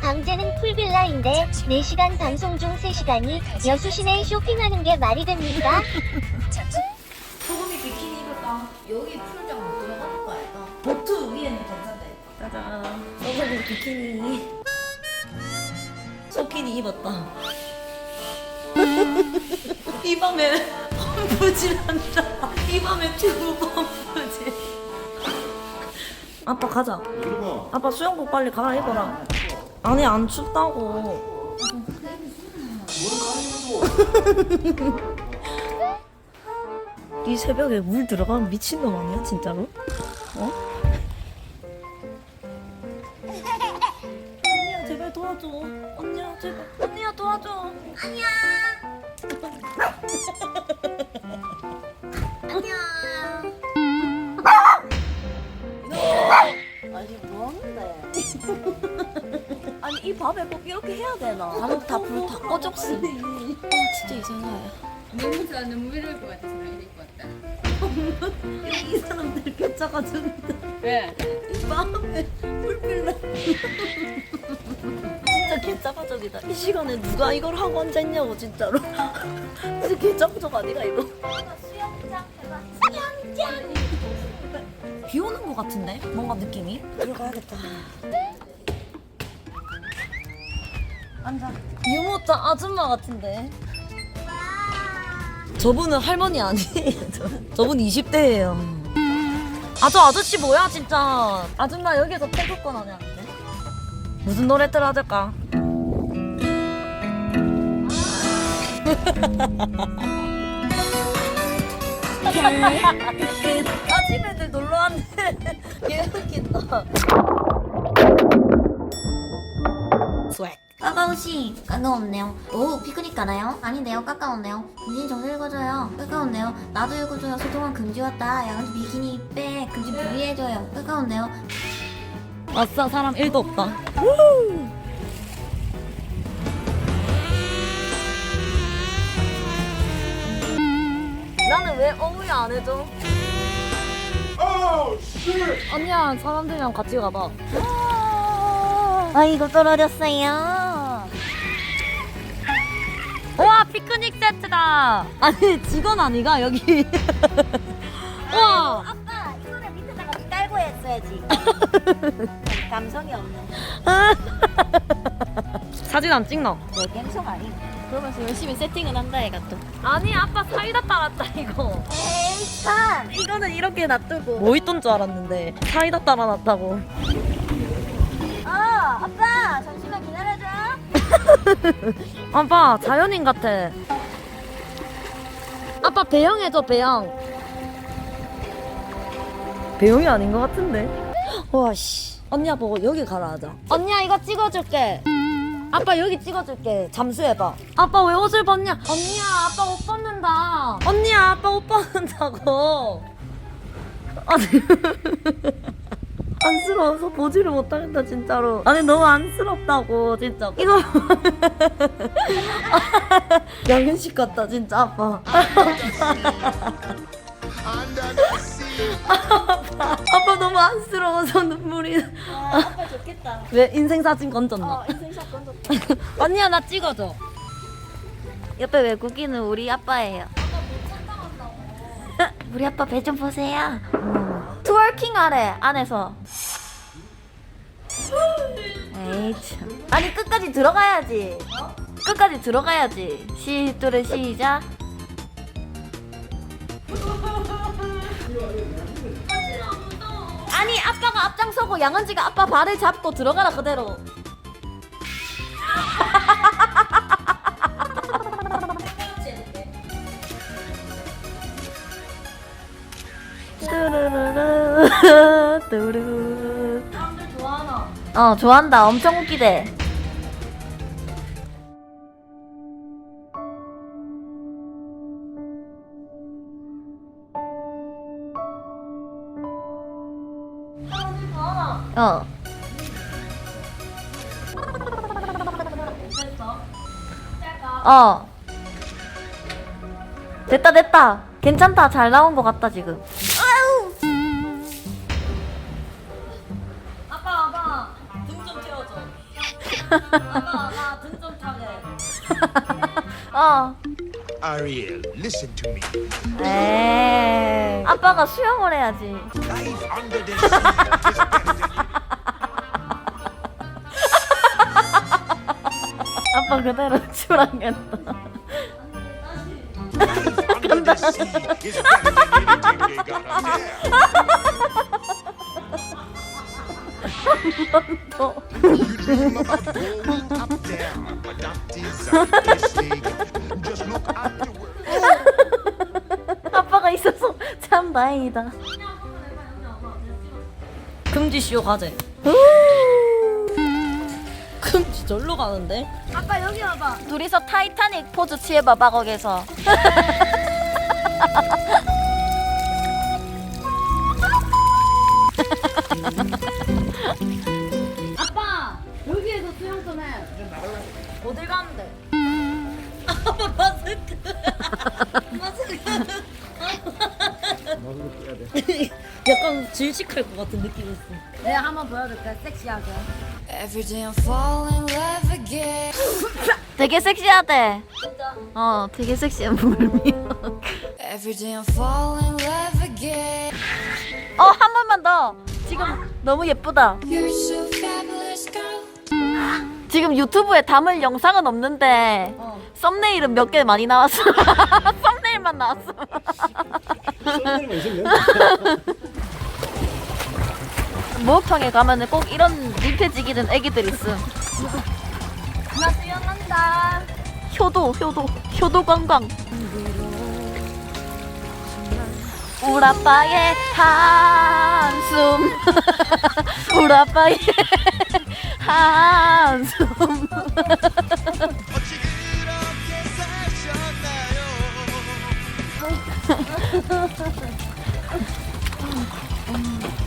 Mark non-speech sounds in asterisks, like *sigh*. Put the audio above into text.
방제는 풀빌라인데 4시간 방송 중 3시간이 여수 시내 쇼핑하는 게 말이 됩니까? 소금이 비키니 입을까? 여기 풀장 못 들어가는 거 알까? 보트 위에는 괜찮다. 짜잔. 소금이 비키니. 소키니 입었다. 이 밤에 펌프질 한다. 이 밤에 튜브 펌프질. 아빠 가자. 이거 아빠 수영복 빨리 갈아입어라. 아니 안 춥다고. 이 새벽에 물 들어가면 미친놈 아니야 진짜로? 어? 언니야 제발 도와줘. 언니야 제발. 언니야 도와줘. 안녕. *laughs* 안녕. 아니 뭐하는데? *laughs* 아니 이 밥에 꼭 이렇게 해야 되나? 간혹 다불 다 꺼졌어. 아 진짜 이상해. 너무 너무 이럴 것 이럴 같다. *laughs* 이 사람들 개짜가 준다. 왜? 이 밤에 불필라. *laughs* 진짜 개짜가적이다. 이 시간에 누가 이걸 하고 앉아있냐고 진짜로. 진짜 개짜가적 아니가 이거. 수영장 수영장. 비 오는 것 같은데? 뭔가 느낌이? 들어가야겠다. 앉아. 유모차 아줌마 같은데. 저분은 할머니 아니에요. *laughs* 저, 저분 20대예요. 아 저 아저씨 뭐야 진짜. 아줌마 여기서 안에 앉네. 무슨 노래 틀어줄까? *laughs* 아침 애들 놀러 얘 웃긴다. 까까오씨 까까웠네요. 오 피크닉 가나요? 아닌데요. 까까웠네요. 금진 정서 읽어줘요. 까까웠네요. 나도 읽어줘요. 소통한 금지 왔다. 양아지 비키니 빼. 금지 분리해줘요. 까까웠네요. 아싸 사람 1도 없다. 나는 왜 어우야 안 해줘? 언니야 사람들이랑 같이 가봐. 아이고 떨어졌어요 와 피크닉 세트다. 아니 직원 아니가 여기. *laughs* 와. 아빠 이거는 밑에다가 깔고 했어야지 감성이 없네 사진 안 찍나? 내 갬성 아니 그러면서 열심히 세팅은 한다 얘가 또 아니 아빠 사이다 따랐다 이거. 에이 참 이거는 이렇게 놔두고 뭐 있던 줄 알았는데 사이다 따라놨다고. 어, 아빠 잠시만 기다려줘 *laughs* 아빠 자연인 같아. 아빠 배영 해줘 배영. 배영이 아닌 것 같은데. 와 씨. 언니야 보고 여기 가라 하자. 언니야 이거 찍어줄게. 아빠 여기 찍어줄게. 잠수해봐. 아빠 왜 옷을 벗냐? 언니야 아빠 옷 벗는다. 언니야 아빠 옷 벗는다고. 아니. *laughs* 안쓰러워서 보지를 못하겠다 진짜로 아니 너무 안쓰럽다고 진짜 이거 *laughs* 양현식 같다 진짜 아빠 *laughs* 아빠 *laughs* 아빠 너무 안쓰러워서 눈물이 아빠 좋겠다. 왜 인생 사진 건졌나? 어 인생샷 건졌다. *laughs* 언니야 나 찍어줘. 옆에 외국인은 우리 아빠예요. *laughs* 우리 아빠 배 좀 보세요. 트월킹 하래 안에서. 에이 참. 아니 끝까지 들어가야지. 끝까지 들어가야지. 시 또래 시작 아니 아빠가 앞장서고 양은지가 아빠 발을 잡고 들어가라 그대로. 뚜루루루 뚜루 사람들 좋아하나? 어 좋아한다. 엄청 웃기대 어 어. 됐다 됐다 괜찮다 잘 나온 것 같다 지금 아빠 등좀 아빠 나등좀 타게. *laughs* 어. Ariel, listen to me. 에이. 아빠가 수영을 해야지. Life under the sea is better a mistake. Just look afterward. 아빠가 있어서 참 다행이다. 금지쇼 가 재. 금지 절로 가는데? 아빠 여기 와봐. 둘이서 타이타닉 포즈 취해봐봐 거기서. *laughs* 아빠 여기에서 수영 좀 해. 어딜 가는데? *laughs* 아빠 마스크. *laughs* 약간 질식할 것 같은 느낌이었어. 내가 한번 보여줄게 섹시하게. Every day I'm falling in love again. *laughs* 되게 섹시하대. 어, 되게 섹시한 물미. Every day I'm falling in love again. 어, 한 번만 더. 지금 너무 예쁘다. You're so fabulous, girl. 지금 유튜브에 담을 영상은 없는데 썸네일은 몇 개 많이 나왔어. *laughs* 썸네일만 나왔어. *laughs* 목욕탕에 가면은 꼭 이런 민폐지기는 애기들 있음. 나 수영한다. 효도, 효도, 효도 관광. 우리 아빠의 한숨. *laughs* 우리 아빠의 *laughs* 한숨. Oh, oh, oh.